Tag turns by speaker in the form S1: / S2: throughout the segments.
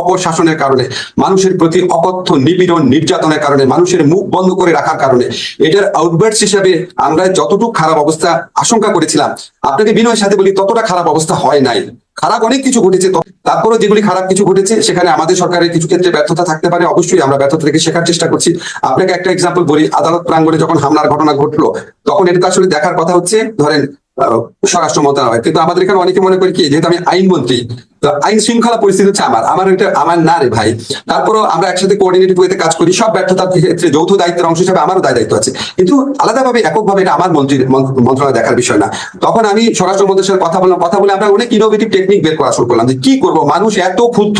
S1: অপশাসনের কারণে, মানুষের প্রতি অকথ্য নিপীড়ন, নির্যাতনের কারণে, মানুষের মুখ বন্ধ করে রাখার কারণে। এটার আউটবার্টস হিসাবে আমরা যতটুকু খারাপ অবস্থা আশঙ্কা করেছিলাম, আপনাকে বিনয়ের সাথে বলি, ততটা খারাপ অবস্থা হয় নাই। খারাপ অনেক কিছু ঘটেছে তারপরে যেগুলি খারাপ কিছু ঘটেছে, সেখানে আমাদের সরকারের কিছু ক্ষেত্রে ব্যর্থতা থাকতে পারে, অবশ্যই আমরা ব্যর্থতা থেকে শেখার চেষ্টা করছি। আপনাকে একটা এক্সাম্পল বলি, আদালত প্রাঙ্গণে যখন হামলার ঘটনা ঘটলো, তখন এটা আসলে দেখার কথা হচ্ছে, ধরেন স্বরাষ্ট্র মন্ত্রণালয়। কিন্তু আমাদের এখানে অনেকে মনে করি কি, যেহেতু আমি আইনমন্ত্রী আইন শৃঙ্খলা পরিস্থিতি হচ্ছে আমার। আমার এটা আমার না রে ভাই। তারপরও আমরা একসাথে কোঅর্ডিনেটেড ওয়েতে কাজ করি। সব ব্যর্থতার ক্ষেত্রে যৌথ দায়িত্বের অংশ হিসেবে আমারও দায় দায়িত্ব আছে। কিন্তু আলাদাভাবে, এককভাবে এটা আমার মন্ত্রী মন্ত্রণালয় দেখার বিষয় না। তখন আমি স্বরাষ্ট্র মন্ত্রীর সাথে কথা বললাম। কথা বলে আমরা অনেক ইনোভেটিভ টেকনিক বের করা শুরু করলাম যে কি করব? মানুষ এত ক্ষুব্ধ।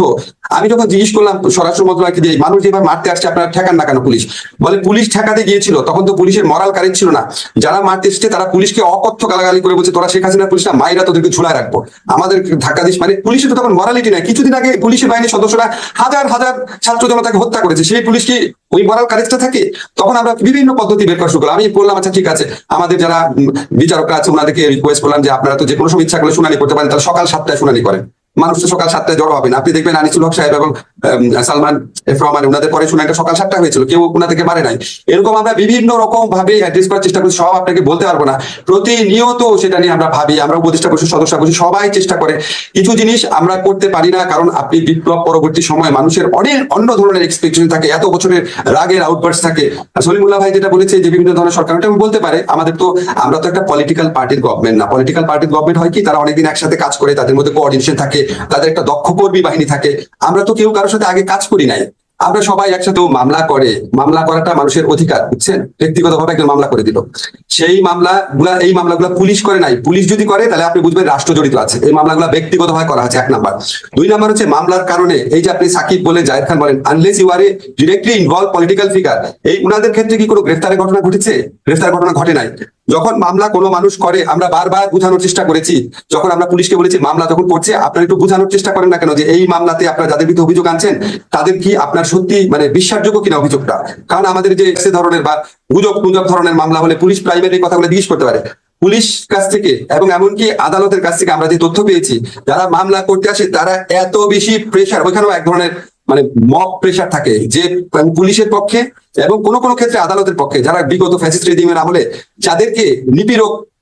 S1: আমি যখন জিজ্ঞেস করলাম স্বরাষ্ট্র মন্ত্রণালয়কে যে মানুষ যেভাবে মারতে আসছে, আপনারা ঠেকান না কেন পুলিশ? বলে পুলিশ ঠেকাতে গিয়েছিল। তখন তো পুলিশের মরাল কারেন্ট ছিল না। যারা মারতে এসছে, তারা পুলিশকে অকথ্য গালাগালি করে বলছে, তোরা শেখ হাসিনা পুলিশ না, মাইরা তোদেরকে ঝুলায় রাখব। আমাদের ধাক্কা দিস মানে পুলিশের তো তখন মরালিটি নাই। কিছুদিন আগে পুলিশের বাহিনীর সদস্যরা হাজার হাজার ছাত্র জনতাকে হত্যা করেছে। সেই পুলিশ কি ওই মরাল কারেজটা থাকে? তখন আমরা বিভিন্ন পদ্ধতি বের করা শুরু করলাম। আমি বললাম আচ্ছা ঠিক আছে। আমাদের যারা বিচারক আছে, ওনাদেরকে রিকোয়েস্ট করলাম যে আপনারা তো যে কোনো সময় ইচ্ছা করলে শুনানি করতে পারেন। তাহলে সকাল সাতটায় শুনানি করেন। মানুষ তো সকাল সাতটায় জড়ো হবে না। আপনি দেখবেন আনিসুল হক সাহেব এবং সালমান রহমান ওনাদের পরে শুনানিটা সকাল সাতটা হয়েছিল, কেউ ওনাদেরকে মারে নাই। এরকম আমরা বিভিন্ন রকম ভাবে অ্যাড্রেস করার চেষ্টা করছি, সব আপনাকে বলতে পারব না। প্রতিনিয়ত সেটা নিয়ে আমরা ভাবি, আমরা উপদেষ্টা বসে, সদস্য বসে, সবাই চেষ্টা করে। কিছু জিনিস আমরা করতে পারি না, কারণ আপনি বিপ্লব পরবর্তী সময় মানুষের অনেক অন্য ধরনের এক্সপেকটেশন থাকে, এত বছরের রাগের আউটবার্স থাকে। সলিমুল্লাহ ভাই যেটা বলেছে যে বিভিন্ন ধরনের সরকার, ওটা বলতে পারে, আমাদের তো, আমরা তো একটা পলিটিক্যাল পার্টির গভর্নমেন্ট না। পলিটিক্যাল পার্টির গভর্নমেন্ট হয় কি, তারা অনেকদিন একসাথে কাজ করে, তাদের মধ্যে কোঅর্ডিনেশন থাকে, তাদের একটা দক্ষ কর্মী বাহিনী থাকে। আমরা তো কেউ কারোর সাথে আগে কাজ করি নাই। আমরা সবাই একসাথে মামলা করে, মামলা করাটা মানুষের অধিকার, বুঝছেন? ব্যক্তিগতভাবে একজন মামলা করে দিল। সেই মামলা গুলা, এই মামলাগুলো পুলিশ করে নাই। পুলিশ যদি করে, তাহলে আপনি বুঝবেন রাষ্ট্র জড়িত আছে। এই মামলাগুলো ব্যক্তিগতভাবে করা হচ্ছে এক নাম্বার। দুই নাম্বার হচ্ছে মামলার কারণে, এই যে আপনি সাকিব বলে জাহেদ খান বলেন unless you are a directly involve political figure এই উনাদের ক্ষেত্রে কি কোনো গ্রেফতারের ঘটনা ঘটেছে? গ্রেফতার ঘটনা ঘটে নাই। যখন মামলা কোনো মানুষ করে, আমরা বারবার বোঝানোর চেষ্টা করেছি। যখন আমরা পুলিশকে বলেছি, মামলা যখন করছে, আপনারা একটু বোঝানোর চেষ্টা করেন না কেন যে এই মামলাতে আপনারা যাদের বিরুদ্ধে অভিযোগ আনছেন, তাদের কি আপনার সত্যি মানে বিশ্বাসযোগ্য কিনা অভিযোগটা? কারণ আমাদের যে সে ধরনের বা গুজব গুজব ধরনের মামলা হলে পুলিশ প্রাইমারি কথাগুলো জিজ্ঞেস করতে পারে। পুলিশ কাছ থেকে এবং এমনকি আদালতের কাছ থেকে আমরা যে তথ্য পেয়েছি, যারা মামলা করতে আসে তারা এত বেশি প্রেশার ওইখানেও এক ধরনের মানে মব প্রেশার থাকে যে পুলিশের পক্ষে এবং কোন কোন ক্ষেত্রে আদালতের পক্ষে, যারা বিগত ফ্যাসিস্ট রেজিমের আমলে, যাদেরকে নিপীড়ক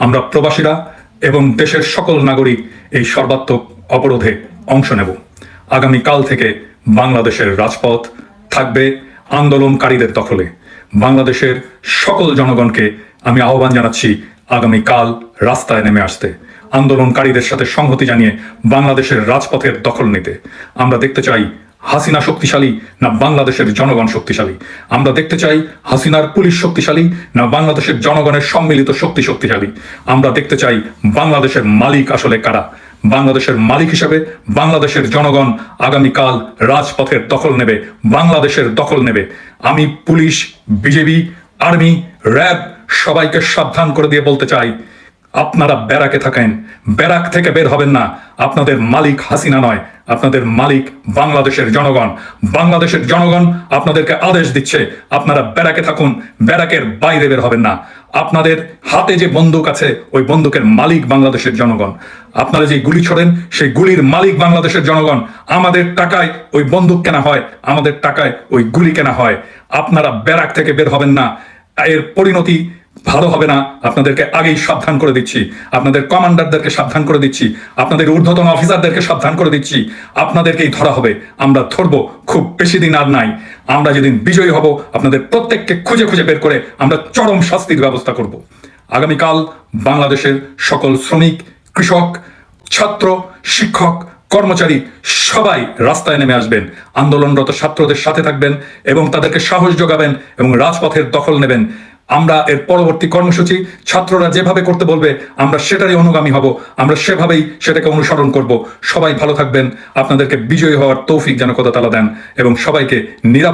S2: আমরা প্রবাসীরা এবং দেশের সকল নাগরিক এই সর্বাত্মক অবরোধে অংশ নেব। আগামী কাল থেকে বাংলাদেশের রাজপথ থাকবে আন্দোলনকারীদের দখলে। বাংলাদেশের সকল জনগণকে আমি আহ্বান জানাচ্ছি আগামী কাল রাস্তায় নেমে আসতে। আন্দোলনকারীদের সাথে সংহতি জানিয়ে বাংলাদেশের রাজপথের দখল নিতে। আমরা দেখতে চাই হাসিনা শক্তিশালী না বাংলাদেশের জনগণ শক্তিশালী? আমরা দেখতে চাই হাসিনার পুলিশ শক্তিশালী না বাংলাদেশের জনগণের সম্মিলিত শক্তি শক্তিশালী। আমরা দেখতে চাই বাংলাদেশের মালিক আসলে কারা? বাংলাদেশের মালিক হিসেবে বাংলাদেশের জনগণ আগামীকাল রাজপথের দখল নেবে, বাংলাদেশের দখল নেবে। আমি পুলিশ, বিজেপি, আর্মি, র্যাব সবাইকে সাবধান করে দিয়ে বলতে চাই, আপনারা ব্যারাকে থাকেন। ব্যারাক থেকে বের হবেন না। আপনাদের মালিক হাসিনা নয়। আপনাদের মালিক বাংলাদেশের জনগণ। বাংলাদেশের জনগণ আপনাদেরকে আদেশ দিচ্ছে, আপনারা ব্যারাকে থাকুন, ব্যারাকের বাইরে বের হবেন না। আপনাদের হাতে যে বন্দুক আছে, ওই বন্দুকের মালিক বাংলাদেশের জনগণ। আপনারা যে গুলি ছোড়েন সেই গুলির মালিক বাংলাদেশের জনগণ। আমাদের টাকায় ওই বন্দুক কেনা হয়, আমাদের টাকায় ওই গুলি কেনা হয়। আপনারা ব্যারাক থেকে বের হবেন না। এর পরিণতি ভালো হবে না। আপনাদেরকে আগেই সাবধান করে দিচ্ছি। আপনাদের কমান্ডারদেরকে সাবধান করে দিচ্ছি। আপনাদের ঊর্ধ্বতন অফিসারদেরকে সাবধান করে দিচ্ছি। আপনাদেরকেই ধরা হবে। আমরা ধরবো। খুব বেশি দিন আর নাই। আমরা যেদিন বিজয়ী হব, আপনাদের প্রত্যেককে খুঁজে খুঁজে বের করে আমরা চরম শাস্তির ব্যবস্থা করব। আগামীকাল বাংলাদেশের সকল শ্রমিক, কৃষক, ছাত্র, শিক্ষক, কর্মচারী সবাই রাস্তায় নেমে আসবেন। আন্দোলনরত ছাত্রদের সাথে থাকবেন এবং তাদেরকে সাহস যোগাবেন এবং রাজপথের দখল নেবেন। আমরা এর পরবর্তী কর্মসূচি ছাত্ররা যেভাবে করতে বলবে, আমরা সেটারই অনুগামী হব। আমরা সেভাবেই সেটাকে অনুসরণ করব। সবাই ভালো থাকবেন। আপনাদেরকে বিজয়ী হওয়ার তৌফিক যেন কথা তালা দেন এবং সবাইকে নিরাপদ